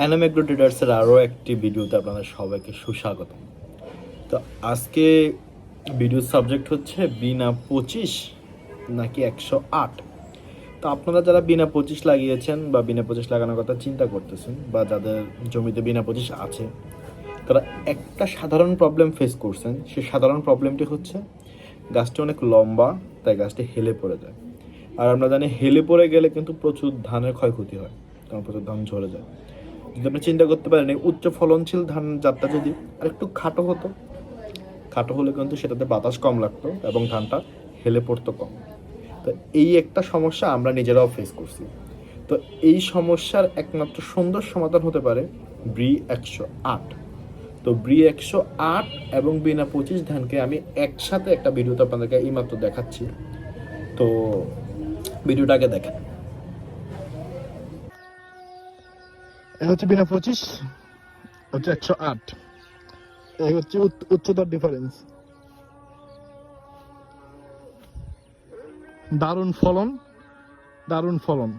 অ্যানামেগ্রো ট্রেডার্সের আরও একটি ভিডিওতে আপনাদের সবাইকে সুস্বাগত তো আজকে ভিডিওর সাবজেক্ট হচ্ছে বিনা পঁচিশ নাকি একশো আট। তো আপনারা যারা বিনা পঁচিশ লাগিয়েছেন বা বিনা পঁচিশ লাগানোর কথা চিন্তা করতেছেন বা যাদের জমিতে বিনা পঁচিশ আছে, তারা একটা সাধারণ প্রবলেম ফেস করছেন। সেই সাধারণ প্রবলেমটি হচ্ছে গাছটি অনেক লম্বা, তাই গাছটি হেলে পড়ে যায়। আর আমরা জানি হেলে পড়ে গেলে কিন্তু প্রচুর ধানের ক্ষয়ক্ষতি হয়, কারণ প্রচুর ধান ঝরে যায়। যদি আপনি চিন্তা করতে পারেন, এই উচ্চ ফলনশীল ধান জাতটা যদি আরেকটু খাটো হতো, খাটো হলে কিন্তু সেটাতে বাতাস কম লাগতো এবং ধানটা হেলে পড়তো কম। তো এই একটা সমস্যা আমরা নিজেরাও ফেস করছি। তো এই সমস্যার একমাত্র সুন্দর সমাধান হতে পারে ব্রি একশো আট। তো ব্রি একশো আট এবং বিনা পঁচিশ ধানকে আমি একসাথে একটা ভিডিওতে আপনাদেরকে এইমাত্র দেখাচ্ছি। তো ভিডিওটাকে দেখেন। হচ্ছে বিনা পঁচিশ হচ্ছে একশো আট। এই হচ্ছে উচ্চ- উচ্চতার ডিফারেন্স দারুণ ফলন দারুণ ফলন।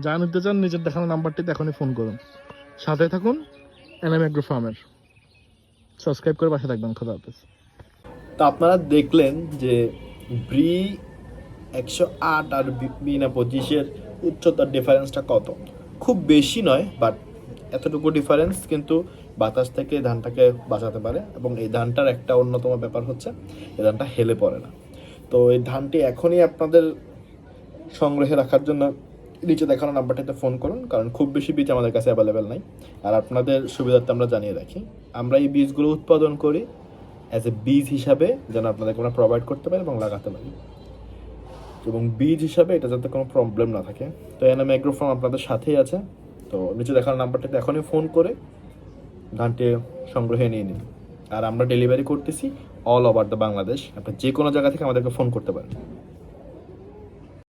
যা নিতে চান নিজের দেখানো নাম্বারটিতে এখনই ফোন করুন। সাথে থাকুন এনএম এগ্রো ফার্মের সাবস্ক্রাইব করে পাশে থাকবেন। খোদা হাফেজ। তো আপনারা দেখলেন যে ব্রি একশো আট আর বি- বিনা পঁচিশের উচ্চতার ডিফারেন্সটা কত? খুব বেশি নয় বাট এতটুকু ডিফারেন্স কিন্তু বাতাস থেকে ধানটাকে বাঁচাতে পারে এবং এই ধানটার একটা অন্যতম ব্যাপার হচ্ছে এই ধানটা হেলে পড়ে না। তো এই ধানটি এখনই আপনাদের সংগ্রহে রাখার জন্য নিচে দেখানো নাম্বারটিতে ফোন করুন, কারণ খুব বেশি বীজ আমাদের কাছে অ্যাভেলেবেল নাই। আর আপনাদের সুবিধার্থে আমরা জানিয়ে রাখি, আমরা এই বীজগুলো উৎপাদন করি অ্যাজ এ বীজ হিসাবে যেন আপনাদেরকে আমরা প্রোভাইড করতে পারি এবং লাগাতে পারি। এবং বীজ হিসাবে এটা যাতে কোনো প্রবলেম না থাকে। তো এনএম অ্যাগ্রোফার্ম আপনাদের সাথেই আছে। তো নিচে দেখানো নাম্বারটাতে এখনই ফোন করে ধানটি সংগ্রহে নিয়ে নিন। আর আমরা ডেলিভারি করতেছি অল ওভার দ্য বাংলাদেশ। আপনি যে কোনো জায়গা থেকে আমাদেরকে ফোন করতে পারেন।